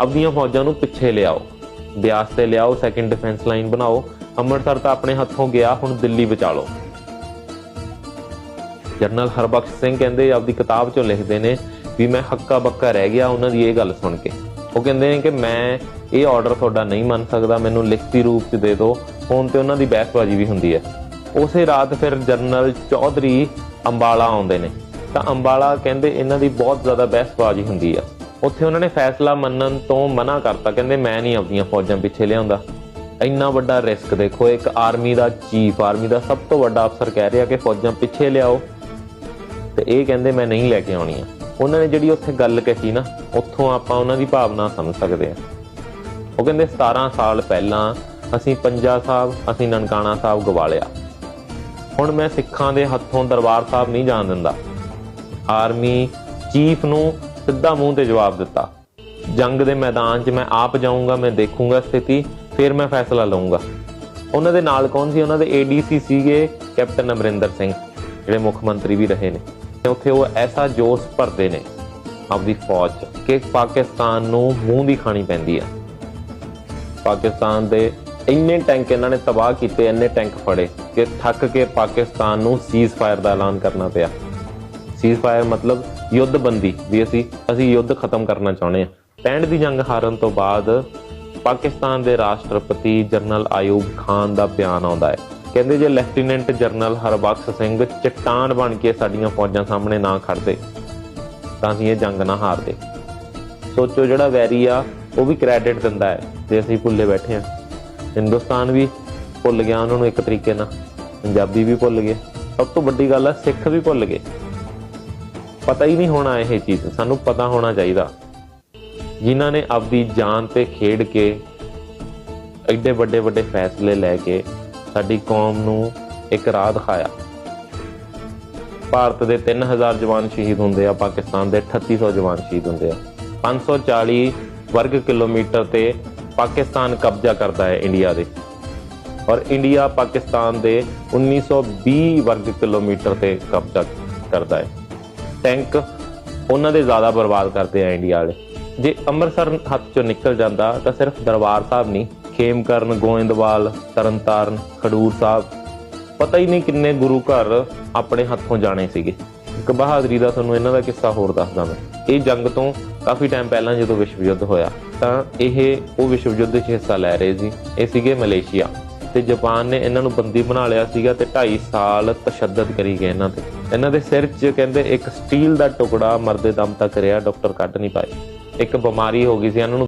ਆਪਣੀਆਂ ਫੌਜਾਂ ਨੂੰ ਪਿੱਛੇ ਲਿਆਓ। ਬਿਆਸ ਤੇ ਲਿਆਓ ਸੈਕੰਡ ਡਿਫੈਂਸ ਲਾਈਨ ਬਣਾਓ। ਅੰਮ੍ਰਿਤਸਰ ਤਾਂ ਆਪਣੇ ਹੱਥੋਂ ਗਿਆ, ਹੁਣ ਦਿੱਲੀ ਬਚਾ ਲਓ ਜਨਰਲ ਹਰਬਖਸ਼ ਸਿੰਘ ਕਹਿੰਦੇ ਆਪਦੀ ਕਿਤਾਬ ਚੋਂ ਲਿਖਦੇ ਨੇ ਵੀ ਮੈਂ ਹੱਕਾ ਬੱਕਾ ਰਹਿ ਗਿਆ, ਉਹਨਾਂ ਦੀ ਇਹ ਗੱਲ ਸੁਣ ਕੇ। ਉਹ ਕਹਿੰਦੇ ਨੇ ਕਿ ਮੈਂ ਇਹ ਆਰਡਰ ਤੁਹਾਡਾ ਨਹੀਂ ਮੰਨ ਸਕਦਾ, ਮੈਨੂੰ ਲਿਖਤੀ ਰੂਪ 'ਚ ਦੇ ਦਿਓ। ਫੋਨ ਤੇ ਉਹਨਾਂ ਦੀ ਬਹਿਸਬਾਜ਼ੀ ਵੀ ਹੁੰਦੀ ਹੈ। ਉਸੇ ਰਾਤ ਫਿਰ ਜਨਰਲ ਚੌਧਰੀ ਅੰਬਾਲਾ ਆਉਂਦੇ ਨੇ। ਤਾਂ ਅੰਬਾਲਾ ਕਹਿੰਦੇ ਇਹਨਾਂ ਦੀ ਬਹੁਤ ਜ਼ਿਆਦਾ ਬਹਿਸਬਾਜ਼ੀ ਹੁੰਦੀ ਆ। ਉੱਥੇ ਉਹਨਾਂ ਨੇ ਫੈਸਲਾ ਮੰਨਣ ਤੋਂ ਮਨਾ ਕਰਤਾ। ਕਹਿੰਦੇ, ਮੈਂ ਨਹੀਂ ਆਪਣੀਆਂ ਫੌਜਾਂ ਪਿੱਛੇ ਲਿਆਉਂਦਾ। ਇੰਨਾ ਵੱਡਾ ਰਿਸਕ ਦੇਖੋ, ਇੱਕ ਆਰਮੀ ਦਾ ਚੀਫ ਆਰਮੀ ਦਾ ਸਭ ਤੋਂ ਵੱਡਾ ਅਫਸਰ ਕਹਿ ਰਿਹਾ ਕਿ ਫੌਜਾਂ ਪਿੱਛੇ ਲਿਆਓ। ਤੇ ਇਹ ਕਹਿੰਦੇ, ਮੈਂ ਨਹੀਂ ਲੈ ਕੇ ਆਉਣੀਆਂ ਉਹਨਾਂ ਨੇ ਜਿਹੜੀ ਉੱਥੇ ਗੱਲ ਕਹੀ ਨਾ, ਉੱਥੋਂ ਆਪਾਂ ਉਹਨਾਂ ਦੀ ਭਾਵਨਾ ਸਮਝ ਸਕਦੇ ਹਾਂ ਉਹ ਕਹਿੰਦੇ 17 ਸਾਲ ਪਹਿਲਾਂ ਅਸੀਂ ਪੰਜਾ ਸਾਹਿਬ, ਅਸੀਂ ਨਨਕਾਣਾ ਸਾਹਿਬ ਗਵਾਲਿਆ। ਹੁਣ ਮੈਂ ਸਿੱਖਾਂ ਦੇ ਹੱਥੋਂ ਦਰਬਾਰ ਸਾਹਿਬ ਨਹੀਂ ਜਾਣ ਦਿੰਦਾ। ਆਰਮੀ ਚੀਫ ਨੂੰ ਸਿੱਧਾ ਮੂੰਹ ਤੇ ਜਵਾਬ ਦਿੱਤਾ। ਜੰਗ ਦੇ ਮੈਦਾਨ 'ਚ ਮੈਂ ਆਪ ਜਾਊਂਗਾ, ਮੈਂ ਦੇਖੂੰਗਾ ਸਥਿਤੀ, ਫਿਰ ਮੈਂ ਫੈਸਲਾ ਲਵਾਂਗਾ ਉਹਨਾਂ ਦੇ ਨਾਲ ਕੌਣ ਸੀ? ਉਹਨਾਂ ਦੇ ਏਡੀਸੀ ਸੀਗੇ ਕੈਪਟਨ ਅਮਰਿੰਦਰ ਸਿੰਘ, ਜਿਹੜੇ ਮੁੱਖ ਮੰਤਰੀ ਵੀ ਰਹੇ ਨੇ। ਤੇ ਉੱਥੇ ਉਹ ਐਸਾ ਜੋਸ਼ ਭਰਦੇ ਨੇ ਆਪਦੀ ਫੌਜ 'ਚ ਕਿ ਪਾਕਿਸਤਾਨ ਨੂੰ ਮੂੰਹ ਦੀ ਖਾਣੀ ਪੈਂਦੀ ਆ। ਪਾਕਿਸਤਾਨ ਦੇ ਇੰਨੇ ਟੈਂਕ ਇਹਨਾਂ ਨੇ ਤਬਾਹ ਕੀਤੇ, ਇੰਨੇ ਟੈਂਕ ਫੜੇ ਕਿ ਥੱਕ ਕੇ ਪਾਕਿਸਤਾਨ ਨੂੰ ਸੀਜ਼ ਫਾਇਰ ਦਾ ਐਲਾਨ ਕਰਨਾ ਪਿਆ। ਸੀਜ਼ ਮਤਲਬ ਯੁੱਧਬੰਦੀ ਵੀ ਅਸੀਂ ਅਸੀਂ ਯੁੱਧ ਖਤਮ ਕਰਨਾ ਚਾਹੁੰਦੇ ਹਾਂ। 65 ਦੀ ਜੰਗ ਹਾਰਨ ਤੋਂ ਬਾਅਦ ਪਾਕਿਸਤਾਨ ਦੇ ਰਾਸ਼ਟਰਪਤੀ ਜਨਰਲ ਆਯੂਬ ਖਾਨ ਦਾ ਬਿਆਨ ਆਉਂਦਾ ਹੈ। ਕਹਿੰਦੇ ਜੇ ਲੈਫਟੀਨੈਂਟ ਜਨਰਲ ਹਰਬਖਸ਼ ਸਿੰਘ ਚਟਾਨ ਬਣ ਕੇ ਸਾਡੀਆਂ ਫੌਜਾਂ ਸਾਹਮਣੇ ਨਾ ਖੜਦੇ ਤਾਂ ਅਸੀਂ ਇਹ ਜੰਗ ਨਾ ਹਾਰਦੇ। ਸੋਚੋ ਜਿਹੜਾ ਵੈਰੀ ਆ ਉਹ ਵੀ ਕ੍ਰੈਡਿਟ ਦਿੰਦਾ ਹੈ ਤੇ ਅਸੀਂ ਭੁੱਲੇ ਬੈਠੇ ਆ ਹਿੰਦੁਸਤਾਨ ਵੀ ਭੁੱਲ ਗਿਆ, ਉਹਨਾਂ ਨੂੰ ਇੱਕ ਤਰੀਕੇ ਨਾਲ। ਪੰਜਾਬੀ ਵੀ ਭੁੱਲ ਗਏ। ਸਭ ਤੋਂ ਵੱਡੀ ਗੱਲ ਆ ਸਿੱਖ ਵੀ ਭੁੱਲ ਗਏ। ਪਤਾ ਹੀ ਨਹੀਂ ਹੋਣਾ ਇਹ ਚੀਜ਼। ਸਾਨੂੰ ਪਤਾ ਹੋਣਾ ਚਾਹੀਦਾ। ਜਿਨ੍ਹਾਂ ਨੇ ਆਪਦੀ ਜਾਨ ਤੇ ਖੇਡ ਕੇ ਐਡੇ ਵੱਡੇ ਵੱਡੇ ਫੈਸਲੇ ਲੈ ਕੇ ਸਾਡੀ ਕੌਮ ਨੂੰ ਇੱਕ ਰਾਹ ਦਿਖਾਇਆ। ਭਾਰਤ ਦੇ 3000 ਜਵਾਨ ਸ਼ਹੀਦ ਹੁੰਦੇ ਆ, ਪਾਕਿਸਤਾਨ ਦੇ 3800 ਜਵਾਨ ਸ਼ਹੀਦ ਹੁੰਦੇ ਆ। 540 ਵਰਗ ਕਿਲੋਮੀਟਰ ਤੇ ਪਾਕਿਸਤਾਨ ਕਬਜ਼ਾ ਕਰਦਾ ਹੈ ਇੰਡੀਆ ਦੇ। ਔਰ ਇੰਡੀਆ ਪਾਕਿਸਤਾਨ ਦੇ 1920 ਵਰਗ ਕਿਲੋਮੀਟਰ ਤੇ ਕਬਜ਼ਾ ਕਰਦਾ ਹੈ। ਟੈਂਕ ਉਹਨਾਂ ਦੇ ਜ਼ਿਆਦਾ ਬਰਬਾਦ ਕਰਦੇ ਆ ਇੰਡੀਆ ਵਾਲੇ। ਜੇ ਅੰਮ੍ਰਿਤਸਰ ਹੱਥ ਚੋਂ ਨਿਕਲ ਜਾਂਦਾ ਤਾਂ ਸਿਰਫ ਦਰਬਾਰ ਸਾਹਿਬ ਨਹੀਂ, ਖੇਮਕਰਨ, ਗੋਇੰਦਵਾਲ, ਤਰਨਤਾਰਨ, ਖਡੂਰ ਸਾਹਿਬ, ਪਤਾ ਹੀ ਨਹੀਂ ਕਿੰਨੇ ਗੁਰੂ ਘਰ ਆਪਣੇ ਹੱਥੋਂ ਜਾਣੇ ਸੀਗੇ। ਇੱਕ ਬਹਾਦਰੀ ਦਾ ਤੁਹਾਨੂੰ ਇਹਨਾਂ ਦਾ ਕਿੱਸਾ ਹੋਰ ਦੱਸਦਾ ਮੈਂ। ਇਹ ਜੰਗ ਤੋਂ ਕਾਫੀ ਟਾਈਮ ਪਹਿਲਾਂ ਜਦੋਂ ਵਿਸ਼ਵ ਯੁੱਧ ਹੋਇਆ, ਤਾਂ ਇਹ ਉਹ ਵਿਸ਼ਵ ਯੁੱਧ 'ਚ ਹਿੱਸਾ ਲੈ ਰਹੇ ਸੀ। ਇਹ ਸੀਗੇ ਮਲੇਸ਼ੀਆ। ਤੇ ਜਾਪਾਨ ਨੇ ਇਹਨਾਂ ਨੂੰ ਬੰਦੀ ਬਣਾ ਲਿਆ ਸੀਗਾ ਤੇ 2.5 ਸਾਲ ਤਸ਼ੱਦਦ ਕਰੀ ਗਏ ਇਹਨਾਂ ਤੇ। ਇਹਨਾਂ ਦੇ ਸਿਰ 'ਚ ਕਹਿੰਦੇ ਇੱਕ ਸਟੀਲ ਦਾ ਟੁਕੜਾ ਮਰਦੇ ਦਮ ਤੱਕ ਰਿਹਾ, ਡਾਕਟਰ ਕੱਢ ਨਹੀਂ ਪਾਏ। ਇੱਕ ਬਿਮਾਰੀ ਹੋ ਗਈ ਸੀ, ਇਹਨਾਂ ਨੂੰ